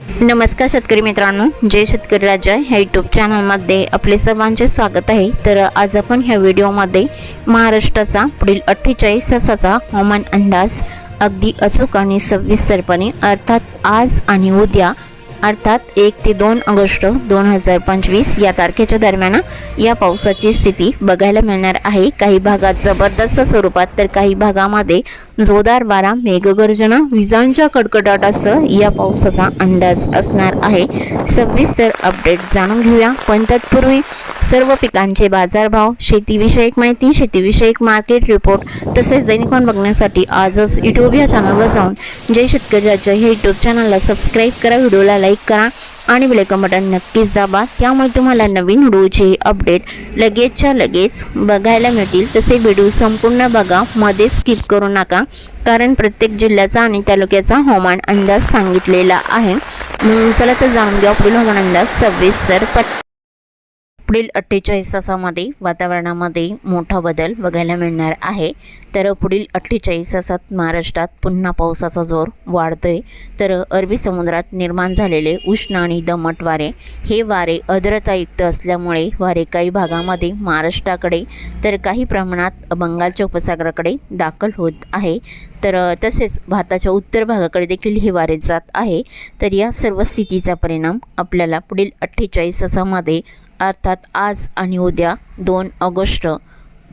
नमस्कार शेतकरी मित्रांनो जय शेतकरी राजा ह्या यूट्यूब चॅनलमध्ये आपले सर्वांचे स्वागत आहे. तर आज आपण ह्या व्हिडिओमध्ये महाराष्ट्राचा पुढील अठ्ठेचाळीस तासाचा हवामान अंदाज अगदी अचूक आणि सविस्तरपणे अर्थात आज आणि उद्या अर्थात एक ते दोन ऑगस्ट दोन हजार पंचवीस या तारखेच्या दरम्यान या पावसाची स्थिती बघायला मिळणार आहे. काही भागात जबरदस्त स्वरूपात तर काही भागामध्ये जोरदार वारा मेघगर्जना विजांच्या कडकडाटासह या पावसाचा अंदाज असणार आहे. सविस्तर अपडेट जाणून घेऊया. पण तत्पूर्वी सर्व पिकांचे बाजारभाव शेतीविषयक माहिती शेतीविषयक मार्केट रिपोर्ट तसेच दैनिकवान बघण्यासाठी आजच यूट्यूब या चॅनलवर जाऊन जय शेतकरी राज्य हे यूट्यूब चॅनलला सबस्क्राईब करा. व्हिडिओला लाईक करा आणि बेलायकन बटन नक्कीच दाबा. त्यामुळे तुम्हाला नवीन व्हिडिओचे अपडेट लगेचच्या लगेच बघायला मिळतील. तसे व्हिडिओ संपूर्ण बघा. मध्ये स्किप करू नका. कारण प्रत्येक जिल्ह्याचा आणि तालुक्याचा हवामान अंदाज सांगितलेला आहे. म्हणून चला तर जाणून घ्या. पुढील हवामान अंदाज सविस्तर पट पुढील अठ्ठेचाळीस तासामध्ये वातावरणामध्ये मोठा बदल बघायला मिळणार आहे. तर पुढील अठ्ठेचाळीस तासात महाराष्ट्रात पुन्हा पावसाचा जोर वाढतोय. तर अरबी समुद्रात निर्माण झालेले उष्ण आणि दमट वारे हे वारे आर्द्रतायुक्त असल्यामुळे वारे काही भागामध्ये महाराष्ट्राकडे तर काही प्रमाणात बंगालच्या उपसागराकडे दाखल होत आहे. तर तसेच भारताच्या उत्तर भागाकडे देखील हे वारे जात आहे. तर या सर्व स्थितीचा परिणाम आपल्याला पुढील अठ्ठेचाळीस तासामध्ये अर्थात आज आणि उद्या दोन ऑगस्ट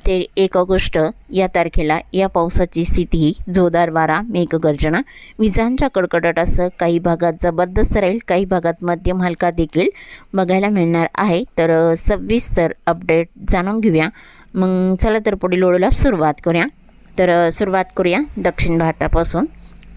ते एक ऑगस्ट या तारखेला या पावसाची स्थिती जोरदार वारा मेघगर्जना विजांच्या कडकडाटासह काही भागात जबरदस्त राहील काही भागात मध्यम हलका देखील बघायला मिळणार आहे. तर सविस्तर अपडेट जाणून घेऊया. मग चला तर पुढील ओळीला सुरुवात करूया. तर सुरुवात करूया दक्षिण भारतापासून.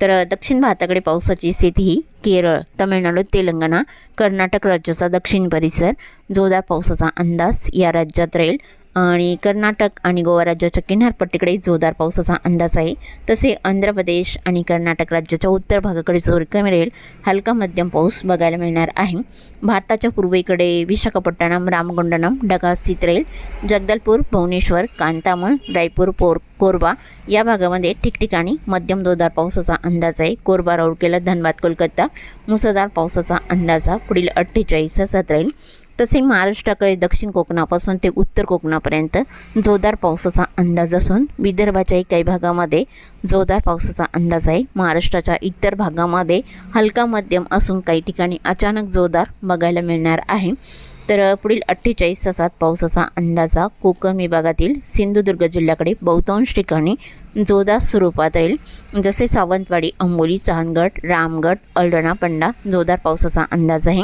तर दक्षिण भारताकडे पावसाची स्थिती ही केरळ तामिळनाडू तेलंगणा कर्नाटक राज्याचा दक्षिण परिसर. जोरदार पावसाचा अंदाज या राज्यात राहील. आणि कर्नाटक आणि गोवा राज्याच्या किनारपट्टीकडे जोरदार पावसाचा अंदाज आहे. तसे आंध्र प्रदेश आणि कर्नाटक राज्याच्या उत्तर भागाकडे जोर कमी राहील. हलका मध्यम पाऊस बघायला मिळणार आहे. भारताच्या पूर्वेकडे विशाखापट्टणम रामगुंडनम ढगाळ स्थित राहील. जगदलपूर भुवनेश्वर कांतामल रायपूर पोर कोरबा या भागामध्ये ठिकठिकाणी मध्यम जोरदार पावसाचा अंदाज आहे. कोरबा राऊरकेला धनबाद कोलकाता मुसळधार पावसाचा अंदाज हा पुढील अठ्ठेचाळीस तासात राहील. तसे महाराष्ट्राकडे दक्षिण कोकणापासून ते उत्तर कोकणापर्यंत जोरदार पावसाचा अंदाज असून विदर्भाच्याही काही भागामध्ये जोरदार पावसाचा अंदाज आहे. महाराष्ट्राच्या इतर भागामध्ये हलका मध्यम असून काही ठिकाणी अचानक जोरदार बघायला मिळणार आहे. तर पुढील अठ्ठेचाळीस तासात पावसाचा अंदाजा कोकण विभागातील सिंधुदुर्ग जिल्ह्याकडे बहुतांश ठिकाणी जोरदार स्वरूपात राहील. जसे सावंतवाडी अंबोली चांदगड रामगड अल्डणा पंडा जोरदार पावसाचा अंदाज आहे.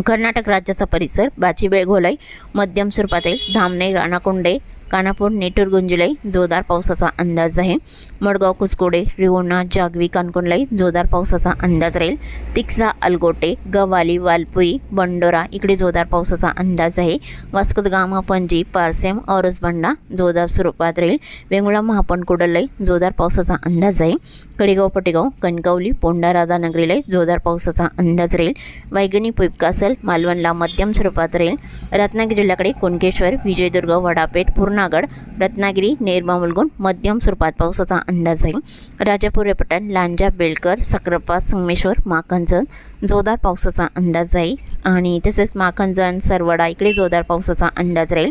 कर्नाटक राज्याचा परिसर बाचीबेळ घोलाई मध्यम स्वरूपात आहे धामणे राणाकोंडे कानापूर नेटूर गुंजलाई जोरदार पावसाचा अंदाज आहे. मडगाव कुचकोडे रिवोणा जागवी कानकोणलाई जोरदार पावसाचा अंदाज राहील. तिक्सा अलगोटे गवाली वालपुई बंडोरा इकडे जोरदार पावसाचा अंदाज आहे. वास्कोदगामा पणजी पारसेम औरसबंडा जोरदार स्वरूपात राहील. वेंगुळा महापण कुडलाई जोरदार पावसाचा अंदाज आहे. कडेगाव पटेगाव कणकवली पोंडा राधानगरीलाई जोरदार पावसाचा अंदाज राहील. वैगणी पुपकासल मालवणला मध्यम स्वरूपात राहील. रत्नागिरी जिल्ह्याकडे कुणकेश्वर विजयदुर्ग वडापेठ जुनागड रत्नागिरी नेरबा मध्यम स्वरूपात पावसाचा अंदाज आहे. राजापूर पटण लांजा बेलकर सक्रापा संगमेश्वर माखंजन जोरदार पावसाचा अंदाज आहे. आणि तसेच माखंजन सरवडा इकडे जोरदार पावसाचा अंदाज राहील.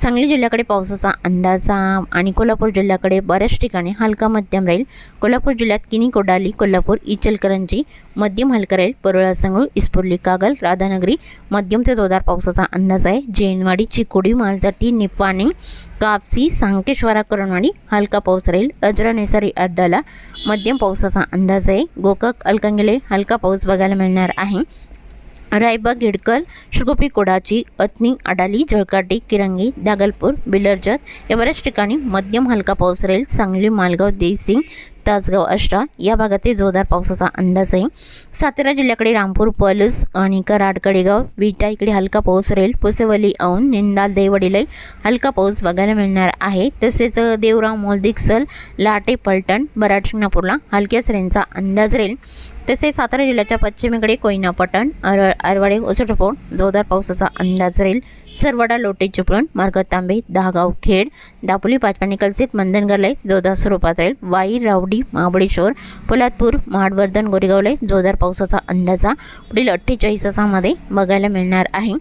सांगली जिल्ह्याकडे पावसाचा अंदाजा आणि कोल्हापूर जिल्ह्याकडे बऱ्याच ठिकाणी हलका मध्यम राहील. कोल्हापूर जिल्ह्यात किनी कोडाली कोल्हापूर इचलकरंजी मध्यम हलका राहील. परोळा संगळ इस्पुर्ली कागल राधानगरी मध्यम ते जोरदार पावसाचा अंदाज आहे. जैनवाडी चिकोडी मालतटी निपाणी कापसी सांकेश्वरा करणवाडी हलका पाऊस राहील. अजरा नेसारी अड्डाला मध्यम पावसाचा अंदाज आहे. गोकाक अलकंगिले हलका पाऊस बघायला मिळणार आहे. रायबा गिडकल शिरगोपी कोडाची अतनी अडाली जळकाटी किरंगी दागलपूर बिलरजत या बऱ्याच ठिकाणी मध्यम हलका पाऊस राहील. सांगली मालगाव देसिंग तासगाव अष्टा या भागातील जोरदार पावसाचा अंदाज आहे. सातारा जिल्ह्याकडे रामपूर पलूस आणि कराड कडेगाव विटा इकडे हलका पाऊस राहील. पुसेवली औन निंदाल देवडीलाई हलका पाऊस बघायला मिळणार आहे. तसेच देवराव मोलदिक्सल लाटे पलटण बराटशिंगणापूरला हलक्या सरींचा अंदाज राहील. तसेच सातारा जिल्ह्याच्या पश्चिमेकडे कोयना पटण अरवाडे आरवाडे ओसटपोण जोरदार पावसाचा अंदाज राहील. सरवडा लोटे चिपळूण मार्ग तांबे दहागाव खेड दापोली पाचपाणी कलसित मंदनगरलय जोरदार स्वरूपात राहील. वाई रावडी महाबळेश्वर पोलादपूर महाडवर्धन गोरेगावलाई जोरदार पावसाचा अंदाजा पुढील अठ्ठेचाळीस तासामध्ये बघायला मिळणार आहे.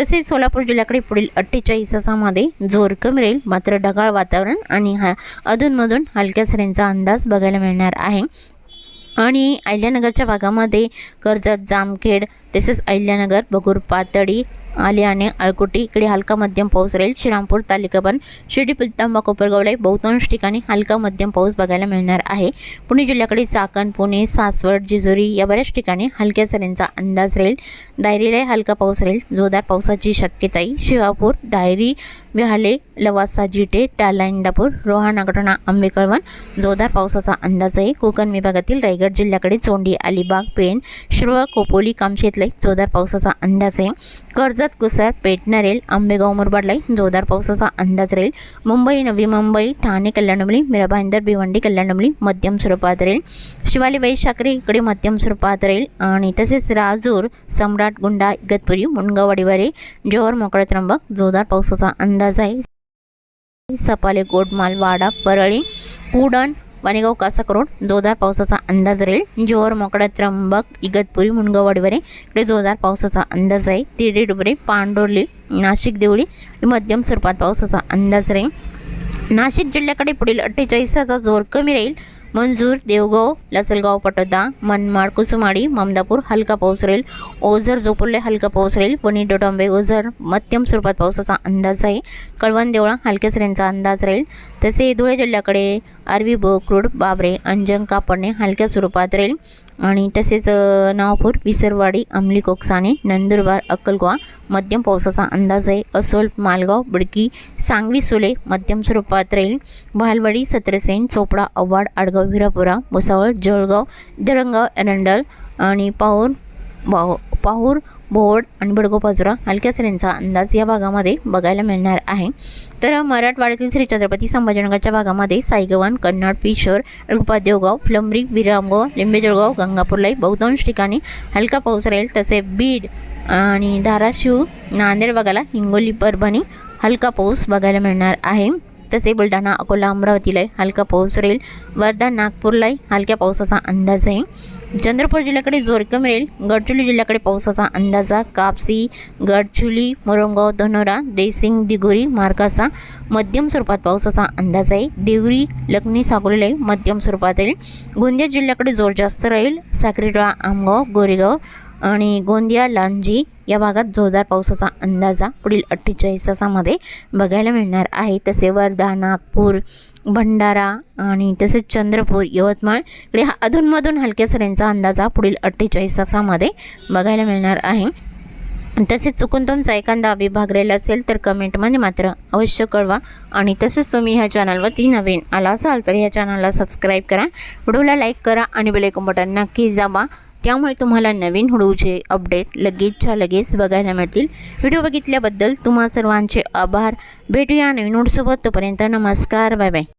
तसेच सोलापूर जिल्ह्याकडे पुढील अठ्ठेचाळीस तासामध्ये जोर कमी राहील. मात्र ढगाळ वातावरण आणि हा अधूनमधून हलक्या सरींचा अंदाज बघायला मिळणार आहे. आणि अहिल्यानगरच्या भागामध्ये कर्जत जामखेड तसेच अहिल्यानगर बगूर पातळी आलियाने अळकुटी इकडे हलका मध्यम पाऊस राहील. श्रीरामपूर तालुकाबन शिर्डी पुलतांबा कोपरगावला बहुतांश ठिकाणी हलका मध्यम पाऊस बघायला मिळणार आहे. पुणे जिल्ह्याकडे चाकण पुणे सासवड जिजुरी या बऱ्याच ठिकाणी हलक्या सरींचा अंदाज राहील. दायरीला हलका पाऊस राहील. जोरदार पावसाची शक्यताही शिवापूर दायरी विहाले लवासा जिटे टाला इंदापूर रोहा नागटणा आंबेकळवण जोरदार पावसाचा अंदाज आहे. कोकण विभागातील रायगड जिल्ह्याकडे चोंडी अलिबाग पेन शिरवळ खोपोली कामशेतले जोरदार पावसाचा अंदाज आहे. कर्जत कुसर पेटनरेल आंबेगाव मुरबाडलाई जोरदार पावसाचा अंदाज राहील मुंबई नवी मुंबई ठाणे कल्याणमली मीराभाईंदर भिवंडी कल्याणमली मध्यम स्वरूपात राहील शिवाली वैशाकरी इकडे मध्यम स्वरूपात राहील आणि तसेच राजूर सम्राट गुंडा इगतपुरी मुनगावाडीवारे जोहर मोकळा त्र्यंबक जोरदार पावसाचा अंदाज आहे. सपाले गोडमाल वाडा परळी कुडण वाणेगाव कासाकरोड जोरदार पावसाचा अंदाज राहील. जोर मोकडा त्र्यंबक इगतपुरी मुनगावाडीवरे. इकडे जोरदार पावसाचा अंदाज आहे. तिरडे डुबरे पांडोर्ली नाशिक देवळी मध्यम स्वरूपात पावसाचा अंदाज राहील. नाशिक जिल्ह्याकडे पुढील अठ्ठेचाळीसाचा जोर कमी राहील. मंजूर देवगाव लसलगाव पटोदा मनमाड कुसुमाडी ममदापूर हलका पाऊस राहील ओझर जोपुर्ले हलका पाऊस राहील वणी डोटांबे ओझर मध्यम स्वरूपात पावसाचा अंदाज आहे. कळवण देवळा हलक्या सरींचा अंदाज राहील. तसे धुळे जिल्ह्याकडे आरवी बोक्रूड बाबरे अंजन कापडणे हलक्या स्वरूपात राहील. आणि तसेच नावापूर नावपूर विसरवाडी अंमली कोकसाने नंदुरबार अक्कलकोवा मध्यम पावसाचा अंदाज आहे. असोल मालगाव बिडकी सांगवी सुले मध्यम स्वरूपात राहील. भालवाडी सत्रसेन चोपडा अव्वाड आडगाव विरापुरा भुसावळ जळगाव दरंगाव एरंडल आणि पाऊर बाव पाहूर भोवड आणि बडगोपाजुरा हलक्या सरींचा अंदाज या भागामध्ये बघायला मिळणार आहे. तर मराठवाड्यातील श्री छत्रपती संभाजीनगरच्या भागामध्ये साईगव्हाण कन्नड पिशोर अल्गोपा देवगाव फुलंब्री विरामगाव लिंबेजळगाव गंगापूरलाही बहुतांश ठिकाणी हलका पाऊस राहील. तसे बीड आणि धाराशिव नांदेड बघायला हिंगोली परभणी हलका पाऊस बघायला मिळणार आहे. तसे बुलढाणा अकोला अमरावतीलाही हलका पाऊस राहील वर्धा नागपूरलाही हलक्या पावसाचा अंदाज आहे. चंद्रपूर जिल्ह्याकडे जोर कमी राहील गडचुली जिल्ह्याकडे पावसाचा अंदाज कापसी गडचुली मोरंगाव धनोरा देसिंग दिगोरी मार्गाचा मध्यम स्वरूपात पावसाचा अंदाज आहे. देवरी लखनी साकोलीलाही मध्यम स्वरूपात राहील गोंदिया जिल्ह्याकडे जोर जास्त राहील. साक्रीडोळा आमगाव गोरेगाव आणि गोंदिया लांजी या भागात जोरदार पावसाचा अंदाजा पुढील अठ्ठेचाळीस तासामध्ये बघायला मिळणार आहे. तसे वर्धा नागपूर भंडारा आणि तसेच चंद्रपूर यवतमाळ इकडे हा अधूनमधून हलक्या सरींचा अंदाजा पुढील अठ्ठेचाळीस तासामध्ये बघायला मिळणार आहे. तसेच चुकून तुमचा एखादा विभाग राहिला असेल तर कमेंटमध्ये मात्र अवश्य कळवा आणि तसेच तुम्ही ह्या चॅनलवरती नवीन आला असाल तर ह्या चॅनलला सबस्क्राईब करा. व्हिडिओला लाईक करा आणि बेलेकॉन बटन नक्कीच दाबा. त्यामुळे तुम्हाला नवीन व्हिडिओचे अपडेट लगेचच्या लगेच बघायला मिळतील. व्हिडिओ बघितल्याबद्दल तुम्हा सर्वांचे आभार. भेटूया नवीन व्हिडिओसोबत तोपर्यंत नमस्कार. Bye bye